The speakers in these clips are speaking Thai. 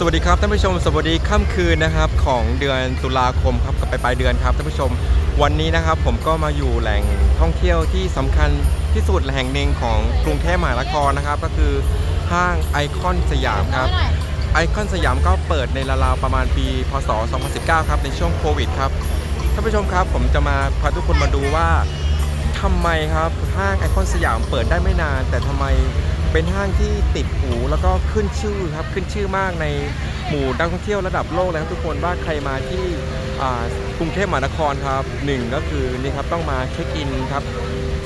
สวัสดีครับท่านผู้ชมสวัสดีค่ำคืนนะครับของเดือนตุลาคมครับกับไปลายเดือนครับท่านผู้ชมวันนี้นะครับผมก็มาอยู่แหล่งท่องเที่ยวที่สำคัญที่สุดแห่งหนึ่งของกรุงเทพมหานครนะครับ ก็คือห้างไอคอนสยามครับไอคอนสยามก็เปิดในราวๆประมาณปี พศ 2019 ครับในช่วงโควิดครับท่านผู้ชมครับผมจะมาพาทุกคนมาดูว่าทำไมครับห้างไอคอนสยามเปิดได้ไม่นาน แต่ทำไม เป็นห้างที่ติดหูแล้วก็ขึ้นชื่อครับขึ้นชื่อมากในหมู่นักท่องเที่ยวระดับโลกเลยครับทุกคนว่าใครมาที่กรุงเทพมหานครครับหนึ่งก็คือนี่ครับต้องมาเช็คอินครับ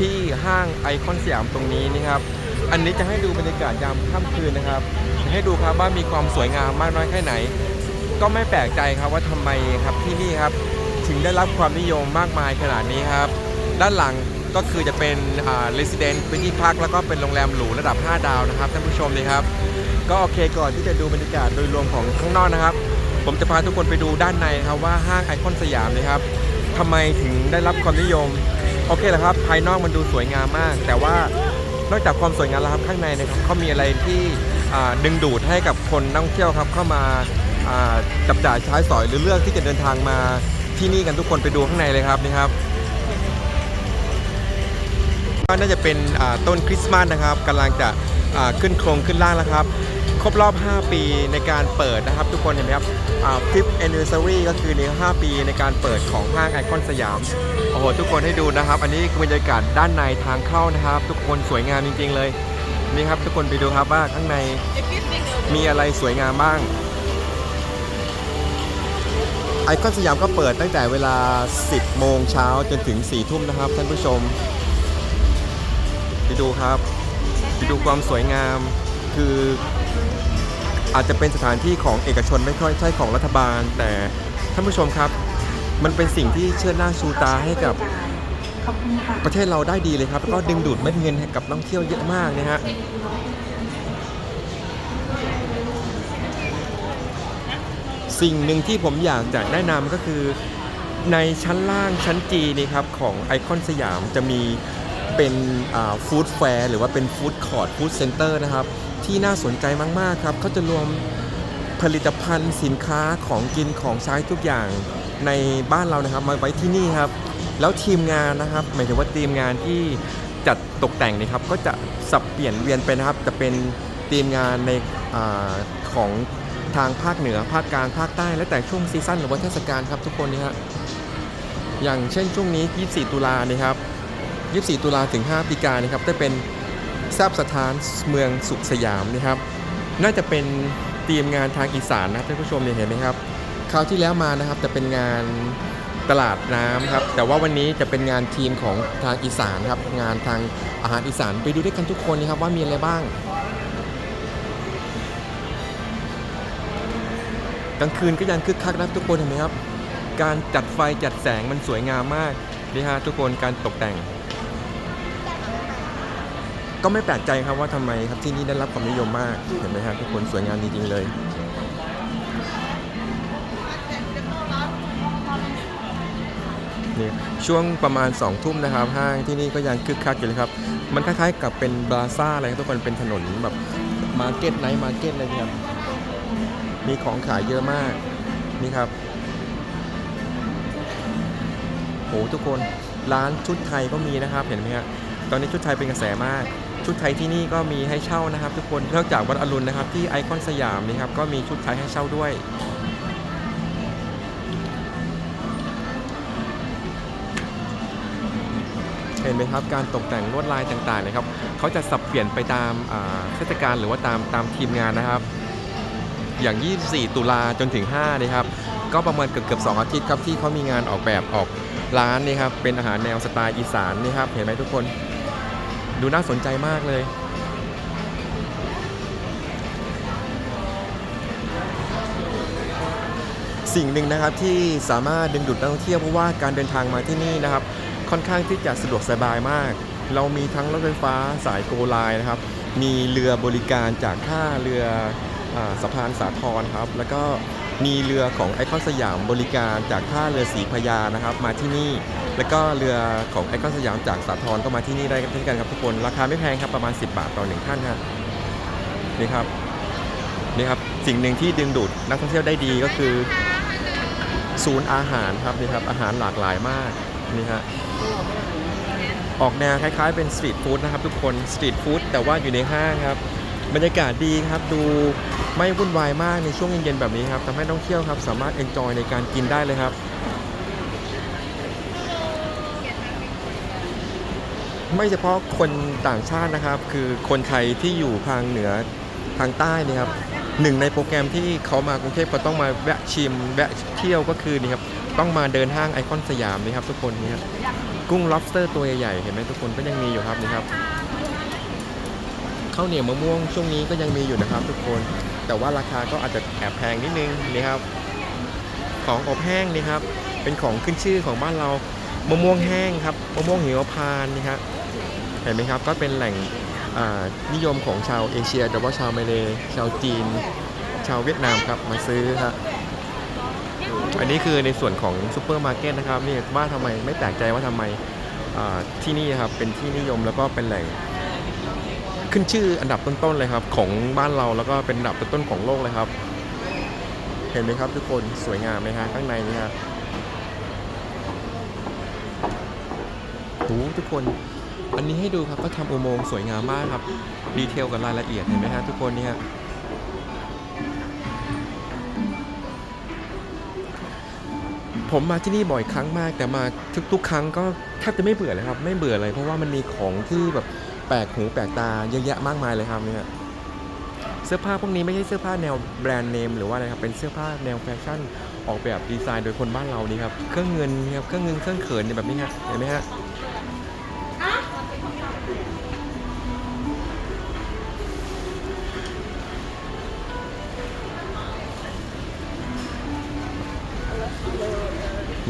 ที่ห้างไอคอนสยามตรงนี้นี่ครับอันนี้จะให้ดูบรรยากาศยามค่ำคืนนะครับให้ดูครับว่ามีความสวยงามมากน้อยแค่ไหน ก็ไม่แปลกใจครับว่าทำไมครับที่นี่ครับถึงได้รับความนิยมมากมายขนาดนี้ครับ ด้านหลัง ก็คือจะเป็นอ่า resident พื้นที่พักแล้วก็เป็นโรงแรมหรูระดับ 5 ดาวนะครับท่านผู้ชมนี่ครับ ก็โอเคก่อนที่จะดูบรรยากาศโดยรวมของข้างนอกนะครับ ผมจะพาทุกคนไปดูด้านในครับว่าห้างไอคอนสยามนะครับทำไมถึงได้รับความนิยม โอเคแหละครับ ภายนอกมันดูสวยงามมาก แต่ว่านอกจากความสวยงามแล้วครับข้างในนะครับเขามีอะไรที่ดึงดูดให้กับคนนักท่องเที่ยวครับเข้ามาจับจ่ายใช้สอยหรือเลือกที่จะเดินทางมาที่นี่กันทุกคนไปดูข้างในเลยครับนี่ครับ ก็น่าจะเป็นต้นคริสต์มาสนะครับกำลังจะขึ้นโครงขึ้นล่างแล้วครับ ครบรอบ 5 ปีในการเปิดนะครับ ทุกคนเห็นไหมครับอ่า fifth anniversary ก็คือใน 5 ปีในการเปิดของห้างไอคอนสยาม โอ้โห ทุกคนให้ดูนะครับ อันนี้คือบรรยากาศด้านในทางเข้านะครับ ทุกคนสวยงามจริง ๆ เลย นี่ครับทุกคนไปดูครับว่าข้างในมีอะไรสวยงามบ้างไอคอนสยามก็เปิดตั้งแต่เวลา 10 โมงเช้าจนถึง 4 ทุ่มนะครับท่านผู้ชม ไปดูครับ ไปดูความสวยงามคืออาจจะเป็นสถานที่ของเอกชนไม่ค่อยใช่ของรัฐบาล แต่ท่านผู้ชมครับ มันเป็นสิ่งที่เชิดหน้าชูตาให้กับประเทศเราได้ดีเลยครับแล้วก็ดึงดูดเม็ดเงินให้กับนักท่องเที่ยวเยอะมากนะฮะสิ่งหนึ่งที่ผมอยากจะแนะนำก็คือในชั้นล่างชั้นจีนี่ครับของไอคอนสยามจะมี เป็นฟู้ดแฟร์หรือว่าเป็นฟู้ดคอร์ t ฟู้ดเซ็นเตอร์นะครับ ที่น่าสนใจมาก ๆ ครับเขาจะรวมผลิตภัณฑ์สินค้าของกินของใช้ทุกอย่างในบ้านเรานะครับ มาไว้ที่นี่ครับ แล้วทีมงานนะครับ หมายถึงว่าทีมงานที่จัดตกแต่งนี่ครับ ก็จะสับเปลี่ยนเวียนไปนะครับ จะเป็นทีมงานในอของทางภาคเหนือภาคกลางภาคใต้ และแต่ช่วงซีซั่นหรือว่าเทศกาลครับทุกคนนี่ฮะอย่างเช่นช่วงนี้ 24 ตุลานี่ครับ 24 ตุลาถึง5พฤศจิกายนะครับได้เป็นแซบสถานเมืองสุขสยามนะครับ น่าจะเป็นทีมงานทางอีสานนะท่านผู้ชมเนี่ยเห็นไหมครับคราวที่แล้วมานะครับจะเป็นงานตลาดน้ำครับ แต่ว่าวันนี้จะเป็นงานทีมของทางอีสานครับ งานทางอาหารอีสานไปดูด้วยกันทุกคนนะครับว่ามีอะไรบ้างกลางคืนก็ยังคึกคักนะทุกคนเห็นไหมครับ การจัดไฟจัดแสงมันสวยงามมากนี่ฮะทุกคนการตกแต่ง ก็ไม่แปลกใจครับว่าทำไมครับที่นี่ได้รับความนิยมมาก เห็นไหมครับทุกคนสวยงามจริงๆเลย นี่ช่วงประมาณ2องทุ่มนะครับห้างที่นี่ก็ยังคึกคักอยู่เลยครับ มันคล้ายๆกับเป็นบราซ่าอะไรครับทุกคนเป็นถนนแบบมาร์เก็ตไนท์มาร์เก็ตอะไรเนี่ยครับ มีของขายเยอะมาก นี่ครับโอ้ทุกคนร้านชุดไทยก็มีนะครับเห็นไหมครับตอนนี้ชุดไทยเป็นกระแสมาก ชุดไทยที่นี่ก็มีให้เช่านะครับ ทุกคนนอกจากวัดอรุณนะครับ ที่ไอคอนสยามนี่ครับก็มีชุดไทยให้เช่าด้วยเห็นไหมครับการตกแต่งลวดลายต่างๆนะครับเขาจะสับเปลี่ยนไปตามเทศกาลหรือว่าตามตามทีมงานนะครับ อย่าง 24 ตุลาจนถึง5นะครับก็ประมาณเกือบเกือบ2อาทิตย์ครับที่เขามีงานออกแบบออกร้านนี่ครับเป็นอาหารแนวสไตล์อีสานนี่ครับเห็นไหมทุกคน ดูน่าสนใจมากเลย สิ่งหนึ่งนะครับที่สามารถดึงดูดนักท่องเที่ยวเพราะว่าการเดินทางมาที่นี่นะครับ ค่อนข้างที่จะสะดวกสบายมาก เรามีทั้งรถไฟฟ้าสายโกไลน์นะครับ มีเรือบริการจากท่าเรืออสะพานสาทรครับ แล้วก็ มีเรือของไอคอนสยามบริการจากท่าเรือสีพยานะครับ มาที่นี่ แล้วก็เรือของไอคอนสยามจากสาทรก็มาที่นี่ได้เช่นกันครับทุกคนราคาไม่แพงครับประมาณ 10 บาทต่อหนึ่งท่านฮะนี่ครับนี่ครับสิ่งหนึ่งที่ดึงดูดนักท่องเที่ยวได้ดีก็คือ ศูนย์อาหารครับนี่ครับอาหารหลากหลายมากนี่ฮะออกแนวคล้ายๆเป็นสตรีทฟู้ดนะครับทุกคนสตรีทฟู้ดแต่ว่าอยู่ในห้างครับบรรยากาศดีครับดู ไม่วุ่นวายมากในช่วงเย็นๆแบบนี้ครับทำให้นักท่องเที่ยวครับสามารถเอนจอยในการกินได้เลยครับไม่เฉพาะคนต่างชาตินะครับ คือคนไทยที่อยู่ทางเหนือทางใต้นี่ครับหนึ่งในโปรแกรมที่เขามากรุงเทพก็ต้องมาแวะชิมแวะเที่ยวก็คือนี่ครับต้องมาเดินห้างไอคอนสยามนี่ครับทุกคนนี่ครับกุ้ง lobster ตัวใหญ่ๆเห็นไหมทุกคนก็ยังมีอยู่ครับนี่ครับข้าวเหนียวมะม่วงช่วงนี้ก็ยังมีอยู่นะครับทุกคน แต่ว่าราคาก็อาจจะแอบแพงนิดนึงนี่ครับของอบแห้งนี่ครับ เป็นของขึ้นชื่อของบ้านเรามะม่วงแห้งครับมะม่วงหิมพานต์นี่ครับเห็นไหมครับก็เป็นแหล่งนิยมของชาวเอเชียโดยเฉพาะชาวมาเลชาวจีน ชาวเวียดนามครับมาซื้อครับอันนี้คือในส่วนของซูเปอร์มาร์เก็ตนะครับนี่ว่าทำไมไม่แปลกใจว่าทำไมที่นี่ครับเป็นที่นิยมแล้วก็เป็นแหล่ง ขึ้นชื่ออันดับต้นๆเลยครับ ของบ้านเราแล้วก็เป็นอันดับต้นๆของโลกเลยครับ เห็นไหมครับทุกคนสวยงามไหมฮะข้างในนี่ครับโอ้ทุกคนอันนี้ให้ดูครับก็ทำอุโมงค์สวยงามมากครับ ดีเทลกับรายละเอียดเห็นไหมฮะทุกคนเนี่ฮะผมมาที่นี่บ่อยครั้งมาก แต่มาทุกๆ ครั้งก็แทบจะไม่เบื่อเลยครับ ไม่เบื่อเลยเพราะว่ามันมีของที่แบบ แปลกหูแปลกตาเยอะแยะมากมายเลยครับเนี่ยเสื้อผ้าพวกนี้ไม่ใช่เสื้อผ้าแนวแบรนด์เนมหรือว่าอะไรครับเป็นเสื้อผ้าแนวแฟชั่นออกแบบดีไซน์โดยคนบ้านเรานี่ครับเครื่องเงินครับเครื่องเงินเครื่องเขินเนี่ยแบบนี้ฮะเห็นไหมฮะ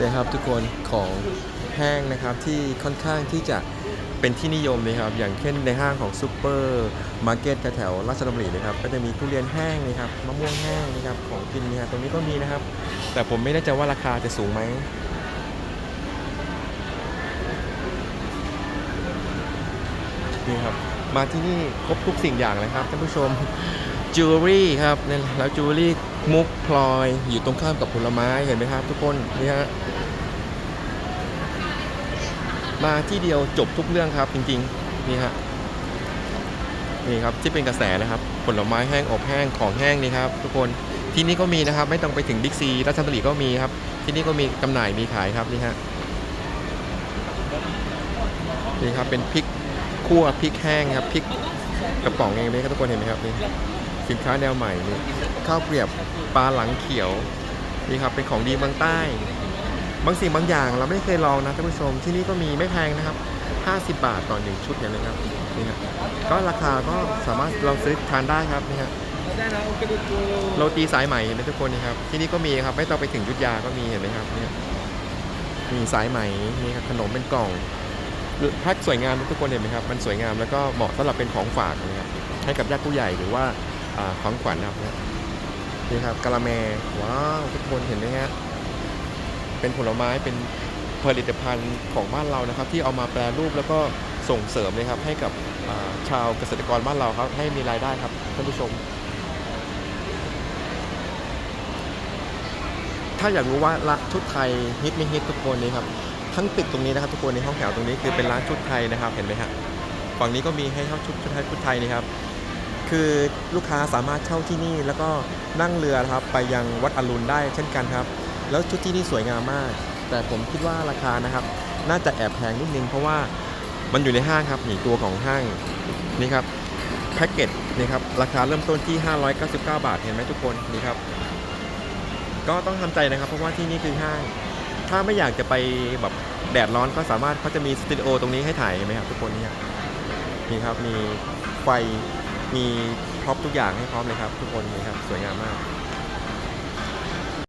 นะครับทุกคนของแห้งนะครับที่ค่อนข้างที่จะ เป็นที่นิยมนะครับ อย่างเช่นในห้างของซูเปอร์มาร์เก็ตแถวราชดำรินะครับ ก็จะมีทุเรียนแห้งนะครับมะม่วงแห้งนะครับของกินนะครับตรงนี้ก็มีนะครับ แต่ผมไม่แน่ใจว่าราคาจะสูงไหมนี่ครับมาที่นี่ครบทุกสิ่งอย่างเลยครับท่านผู้ชมจิวเวลรี่ครับแล้วจิวเวลรี่มุกพลอยอยู่ตรงข้ามกับผลไม้เห็นไหมครับ ทุกคนนี่ฮะ มาที่เดียวจบทุกเรื่องครับจริงๆนี่ฮะนี่ครับที่เป็นกระแสนะครับผลไม้แห้งอบแห้งของแห้งนี่ครับทุกคนที่นี่ก็มีนะครับ ไม่ต้องไปถึงบิ๊กซีรัชดำริก็มีครับ ที่นี่ก็มีจำหน่ายมีขายครับนี่ฮะนี่ครับเป็นพริกคั่วพริกแห้งครับพริกกระป๋องเองไหมครับทุกคนเห็นไหมครับนี่สินค้าแนวใหม่นี่ข้าวเกรียบปลาหลังเขียวนี่ครับเป็นของดีเมืองใต้ บางสิ่งบางอย่างเราไม่เคยลองนะท่านผู้ชมที่นี่ก็มีไม่แพงนะครับ 50 บาทต่อหนึ่งชุดอย่างนี้ครับนี่ครับก็ราคาก็สามารถเราซื้อทานได้ครับนี่ฮะโรตีสายใหม่เห็นไหมทุกคนนี่ครับ ที่นี่ก็มีครับไม่ต้องไปถึงยุทธยาก็มีเห็นไหมครับเนี่ยมีสายไหมนี่ครับขนมเป็นกล่องหรือแพ็คสวยงามทุกคนเห็นไหมครับมันสวยงามแล้วก็เหมาะสำหรับเป็นของฝากนะครับให้กับญาติผู้ใหญ่หรือว่าอ่าของขวัญนะครับนี่ครับกะละแมว้าวทุกคนเห็นไหมฮะ เป็นผลไม้เป็นผลิตภัณฑ์ของบ้านเรานะครับ ที่เอามาแปรรูปแล้วก็ส่งเสริมเลยครับให้กับชาวเกษตรกรบ้านเราครับ ให้มีรายได้ครับท่านผู้ชม ถ้าอยากรู้ว่าละชุดไทยฮิตไม่ฮิตทุกคนนี่ครับทั้งตึกตรงนี้นะครับทุกคนในห้องแถวตรงนี้คือเป็นร้านชุดไทยนะครับเห็นไหมฮะฝั่งนี้ก็มีให้เช่าชุดชุดไทยชุดไทยนี่ครับคือลูกค้าสามารถเช่าที่นี่แล้วก็นั่งเรือครับไปยังวัดอรุณได้เช่นกันครับ แล้วชุดที่นี่สวยงามมาก แต่ผมคิดว่าราคานะครับ น่าจะแอบแพงนิดนึงเพราะว่ามันอยู่ในห้างครับนี่ตัวของห้างนี่ครับแพ็กเกจนี่ครับราคาเริ่มต้นที่ 599 บาทเห็นไหมทุกคนนี่ครับ ก็ต้องทำใจนะครับ เพราะว่าที่นี่คือห้าง ถ้าไม่อยากจะไปแบบแดดร้อนก็สามารถเขาจะมีสตูดิโอตรงนี้ให้ถ่ายเห็นไหมครับทุกคนนี่ครับนี่ครับมีไฟมีพร็อพทุกอย่างให้พร้อมเลยครับ ทุกคนนี่ครับสวยงามมาก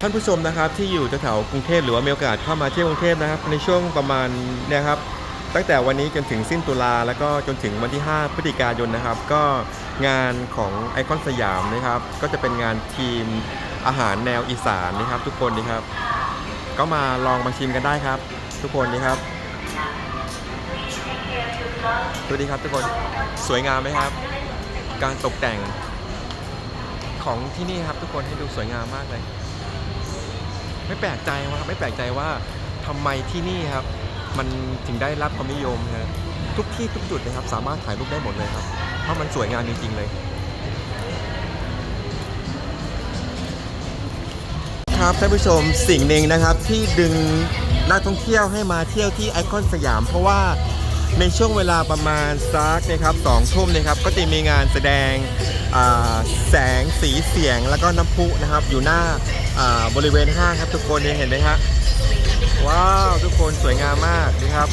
ท่านผู้ชมนะครับที่อยู่แถวกรุงเทพหรือว่ามีโอกาสเข้ามาเที่ยวกรุงเทพนะครับในช่วงประมาณเนี่ยครับตั้งแต่วันนี้จนถึงสิ้นตุลาแล้วก็จนถึงวันที่ 5 พฤศจิกายนนะครับ ก็งานของไอคอนสยามนะครับ ก็จะเป็นงานทีมอาหารแนวอีสานนะครับ ทุกคนนะครับ ก็มาลองมาชิมกันได้ครับ ทุกคนนี่ครับ สวัสดีครับทุกคนสวยงามไหมครับ การตกแต่งของที่นี่ครับทุกคนให้ดูสวยงามมากเลย ไม่แปลกใจว่าไม่แปลกใจว่าทำไมที่นี่ครับ มันถึงได้รับความนิยมนะทุกที่ทุกจุดนะครับ สามารถถ่ายรูปได้หมดเลยครับ เพราะมันสวยงามจริงๆเลย ครับท่านผู้ชมสิ่งหนึ่งนะครับที่ดึงนักท่องเที่ยวให้มาเที่ยวที่ไอคอนสยาม เพราะว่าในช่วงเวลาประมาณซักนะครับสองทุ่มนะครับก็จะมีงานแสดงแสงสีเสียงแล้วก็น้ำพุนะครับอยู่หน้า บริเวณห้างครับทุกคนเนี่ยเห็นไหมฮะว้าวทุกคนสวยงามมากนะครับ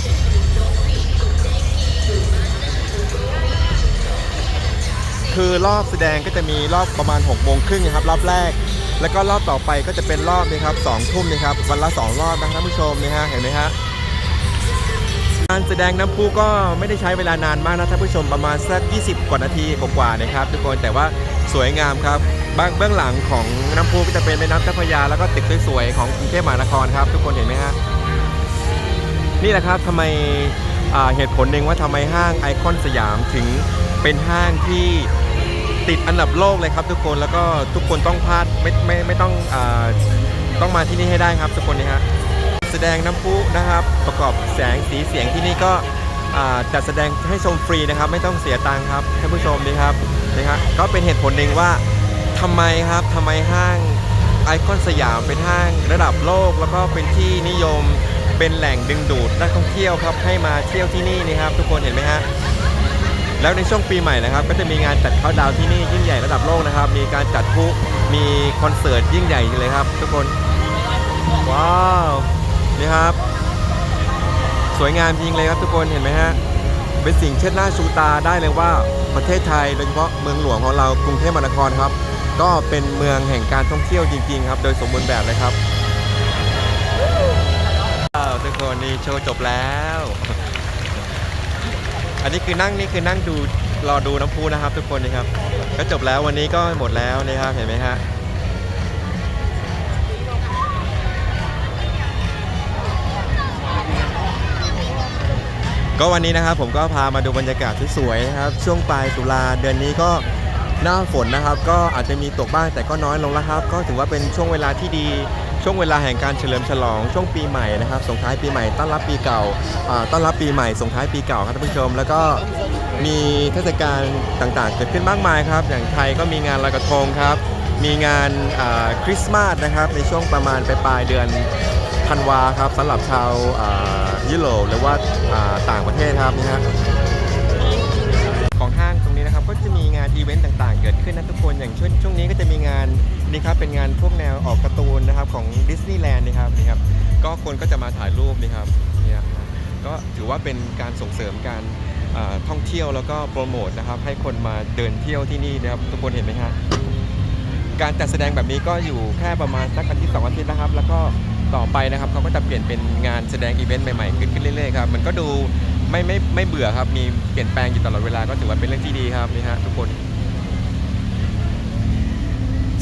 คือรอบแสดงก็จะมีรอบประมาณ6กโมงครึ่งนะครับรอบแรก แล้วก็รอบต่อไปก็จะเป็นรอบนะครับสองทุ่มนะครับวันละสองรอบนะครับท่านผู้ชมนะฮะเห็นไหมฮะการแสดงน้ำพุก็ไม่ได้ใช้เวลานานมากนะท่านผู้ชมประมาณสัก 20 กว่านาทีกว่าๆนะครับ ทุกคนแต่ว่าสวยงามครับ บ้างเบื้องหลังของน้ำพุก็จะเป็นแม่น้ำเจ้าพระยาแล้วก็ตึกสวยๆของกรุงเทพมหานครครับ ทุกคนเห็นไหมฮะนี่แหละครับทำไมเหตุผลหนึ่งว่าทำไมห้างไอคอนสยามถึงเป็นห้างที่ติดอันดับโลกเลยครับ ทุกคนแล้วก็ทุกคนต้องพลาดไม่ไม่ไม่ต้องอต้องมาที่นี่ให้ได้ครับ ทุกคนนะฮะแสดงน้ำพุนะครับ ประกอบแสงสีเสียงที่นี่ก็จัดแสดงให้ชมฟรีนะครับ ไม่ต้องเสียตังค์ครับท่านผู้ชมนี่ครับนะฮะก็เป็นเหตุผลหนึ่งว่า ทำไมครับทำไมห้างไอคอนสยามเป็นห้างระดับโลก แล้วก็เป็นที่นิยมเป็นแหล่งดึงดูดนักท่องเที่ยวครับให้มาเที่ยวที่นี่นี่ครับ ทุกคนเห็นไหมฮะแล้วในช่วงปีใหม่นะครับ ก็จะมีงานจัดเข้าดาวที่นี่ยิ่งใหญ่ระดับโลกนะครับ มีการจัดพุมีคอนเสิร์ตยิ่งใหญ่เลยครับ ทุกคนว้าวนี่ครับ สวยงามจริงเลยครับทุกคนเห็นไหมฮะเป็นสิ่งเชิดหน้าชูตาได้เลยว่าประเทศไทยโดยเฉพาะเมืองหลวงของเรากรุงเทพมหานครครับ ก็เป็นเมืองแห่งการท่องเที่ยวจริงๆครับ โดยสมบูรณ์แบบเลยครับทุกคนนี่โชว์จบแล้ว อันนี้คือนั่งนี่คือนั่งดูรอดูน้ำพุนะครับ ทุกคนนะครับ ก็จบแล้ววันนี้ก็หมดแล้วนะครับเห็นไหมฮะก็วันนี้นะครับผมก็พามาดูบรรยากาศที่สวยนะครับ ช่วงปลายตุลาเดือนนี้ก็ หน้าฝนนะครับก็อาจจะมีตกบ้างแต่ก็น้อยลงแล้วครับ ก็ถือว่าเป็นช่วงเวลาที่ดีช่วงเวลาแห่งการเฉลิมฉลองช่วงปีใหม่นะครับส่งท้ายปีใหม่ต้อนรับปีเก่าต้อนรับปีใหม่ส่งท้ายปีเก่าครับท่านผู้ชม แล้วก็มีเทศกาลต่างๆ เกิดขึ้นมากมายครับ อย่างไทยก็มีงานลอยกระทงครับ มีงานคริสต์มาสนะครับในช่วงประมาณปลายเดือนธันวาครับสำหรับชาวยุโรปหรือว่าต่างประเทศครับนี่ฮะ นี้นะครับก็จะมีงานอีเวนต์ต่างๆ เกิดขึ้นนะทุกคนอย่างช่วงช่วงนี้ก็จะมีงานนี่ครับเป็นงานพวกแนวออกการ์ตูนนะครับของดิสนีย์แลนด์นะครับนี่ครับก็คนก็จะมาถ่ายรูปนี่ครับเนี่ยก็ถือว่าเป็นการส่งเสริมการท่องเที่ยวแล้วก็โปรโมทนะครับให้คนมาเดินเที่ยวที่นี่นะครับทุกคนเห็นไหมฮะการจัดแสดงแบบนี้ก็อยู่แค่ประมาณสักอาทิตย์สองอาทิตย์นะครับ แล้วก็ต่อไปนะครับเขาก็จะเปลี่ยนเป็นงานแสดงอีเวนต์ใหม่ๆ ขึ้นขึ้นเรื่อยๆครับมันก็ดู ไม่ไม่ไม่เบื่อครับมีเปลี่ยนแปลงอยู่ตลอดเวลาก็ถือว่าเป็นเรื่องที่ดีครับนี่ฮะทุกคน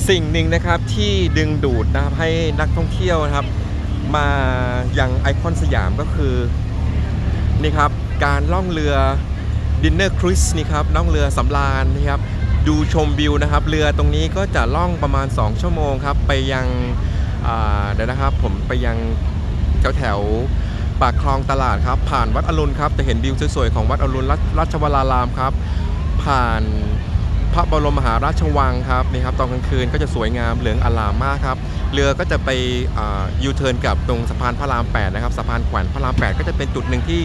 สิ่งหนึ่งนะครับที่ดึงดูดนะครับให้นักท่องเที่ยวนะครับ มายังไอคอนสยามก็คือนี่ครับการล่องเรือดินเนอร์ครูซนี่ครับล่องเรือสำราญนะครับดูชมวิวนะครับ เรือตรงนี้ก็จะล่องประมาณ 2 ชั่วโมงครับ ไปยังเดี๋ยวนะครับผมไปยังแถวแถว ปากคลองตลาดครับ ผ่านวัดอรุณครับ จะเห็นวิวสวยๆของวัดอรุณราชวรารามครับ ผ่านพระบรมมหาราชวังครับนี่ครับตอนกลางคืนก็จะสวยงามเหลืองอลามมากครับ เรือก็จะไปยูเทิร์นกับตรงสะพานพระราม8นะครับสะพานแขวนพระราม 8 ก็จะเป็นจุดหนึ่งที่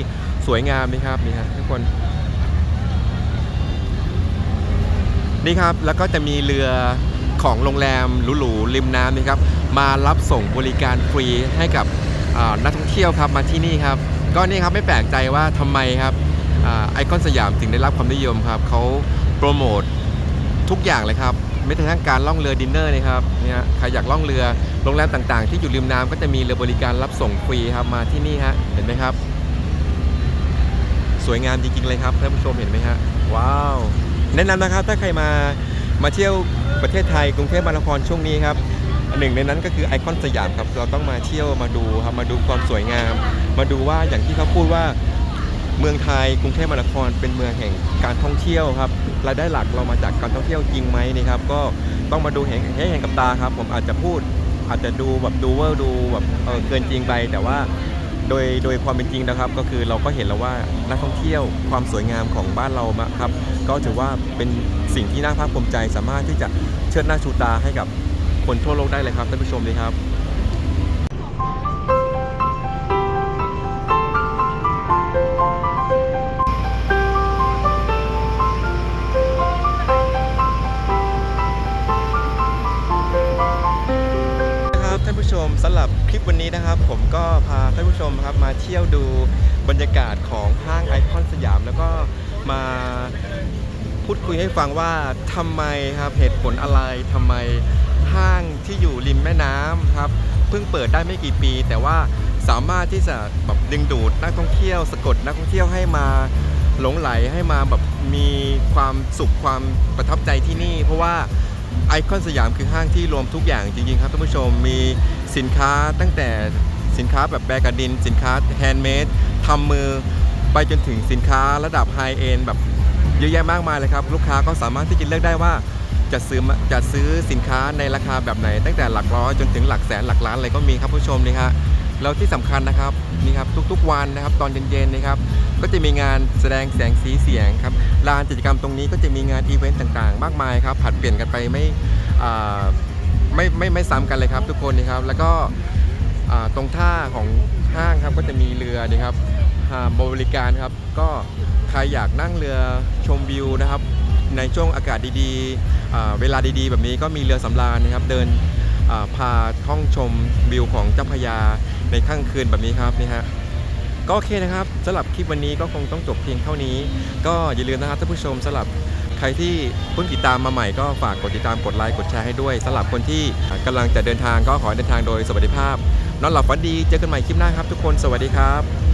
สวยงามนี่ครับนี่ครับทุกคนนี่ครับแล้วก็จะมีเรือของโรงแรมหรูๆริมน้ำนี่ครับมารับส่งบริการฟรีให้กับ นักท่องเที่ยวครับมาที่นี่ครับ ก็นี่ครับไม่แปลกใจว่าทำไมครับไอคอนสยามถึงได้รับความนิยมครับเขาโปรโมททุกอย่างเลยครับไม่แต่ทั้งการล่องเรือดินเนอร์นะครับเนี่ยใครอยากล่องเรือโรงแรมต่างๆ ที่อยู่ริมน้ำก็จะมีเรือบริการรับส่งฟรีครับมาที่นี่ฮะเห็นไหมครับ สวยงามจริงๆเลยครับท่านผู้ชมเห็นไหมฮะว้าวแนะนำนะครับถ้าใครมามาเที่ยวประเทศไทยกรุงเทพมหานครช่วงนี้ครับ หนึ่งในนั้นก็คือไอคอนสยามครับเราต้องมาเที่ยวมาดูครับมาดูความสวยงาม มาดูว่าอย่างที่เขาพูดว่าเมืองไทยกรุงเทพมหานครเป็นเมืองแห่งการท่องเที่ยวครับรายได้หลักเรามาจากการท่องเที่ยวจริงไหมนี่ครับก็ต้องมาดูเห็นให้เห็นกับตาครับ ผมอาจจะพูดอาจจะดูแบบดูเวอร์ดูแบบเออเกินจริงไปแต่ว่าโดยโดยความเป็นจริงนะครับ ก็คือเราก็เห็นแล้วว่านักท่องเที่ยวความสวยงามของบ้านเรามาครับ ก็ถือว่าเป็นสิ่งที่น่าภาคภูมิใจสามารถที่จะเชิดหน้าชูตาให้กับ คนทั่วโลกได้เลยครับท่านผู้ชมเลยครับนะครับท่านผู้ชมสำหรับคลิปวันนี้นะครับ ผมก็พาท่านผู้ชมครับมาเที่ยวดูบรรยากาศของห้างไอคอนสยาม แล้วก็มาพูดคุยให้ฟังว่าทำไมครับเหตุผลอะไรทำไม ห้างที่อยู่ริมแม่น้ำครับเพิ่งเปิดได้ไม่กี่ปี แต่ว่าสามารถที่จะแบบดึงดูดนักท่องเที่ยวสะกดนักท่องเที่ยวให้มาหลงไหลให้มาแบบมีความสุขความประทับใจที่นี่ เพราะว่าไอคอนสยามคือห้างที่รวมทุกอย่างจริงๆครับท่านผู้ชมมีสินค้าตั้งแต่สินค้าแบบแบรกดิน สินค้าแฮนด์เมดทำมือไปจนถึงสินค้าระดับไฮเอ็นแบบเยอะแยะมากมายเลยครับ ลูกค้าก็สามารถที่จะเลือกได้ว่า จะซื้อจะซื้อสินค้าในราคาแบบไหน ตั้งแต่หลักร้อยจนถึงหลักแสนหลักล้านเลยก็มีครับผู้ชมนี่ฮะแล้วที่สำคัญนะครับนี่ครับทุกๆวันนะครับตอนเย็นๆนะครับก็จะมีงานแสดงแสงสีเสียงครับลานกิจกรรมตรงนี้ก็จะมีงานอีเวนต์ต่างๆ มากมายครับผัดเปลี่ยนกันไปไม่ไม่ไม่ไม่ซ้ำกันเลยครับทุกคนนะครับแล้วก็ตรงท่าของห้างครับก็จะมีเรือนี่ครับบริการครับก็ใครอยากนั่งเรือชมวิวนะครับ ในช่วงอากาศดีๆ เวลาดีๆ แบบนี้ก็มีเรือสำราญนะครับ เดินพาท่องชมวิวของเจ้าพยาในค่ำคืนแบบนี้ครับนี่ฮะก็โอเคนะครับสำหรับคลิปวันนี้ก็คงต้องจบเพียงเท่านี้ ก็อย่าลืมนะครับท่านผู้ชมสำหรับใครที่เพิ่งติดตามมาใหม่ก็ฝากกดติดตามกดไลค์กดแชร์ให้ด้วยสำหรับคนที่กำลังจะเดินทางก็ขอเดินทางโดยสวัสดิภาพนอนหลับฝันดีเจอกันใหม่คลิปหน้าครับทุกคนสวัสดีครับ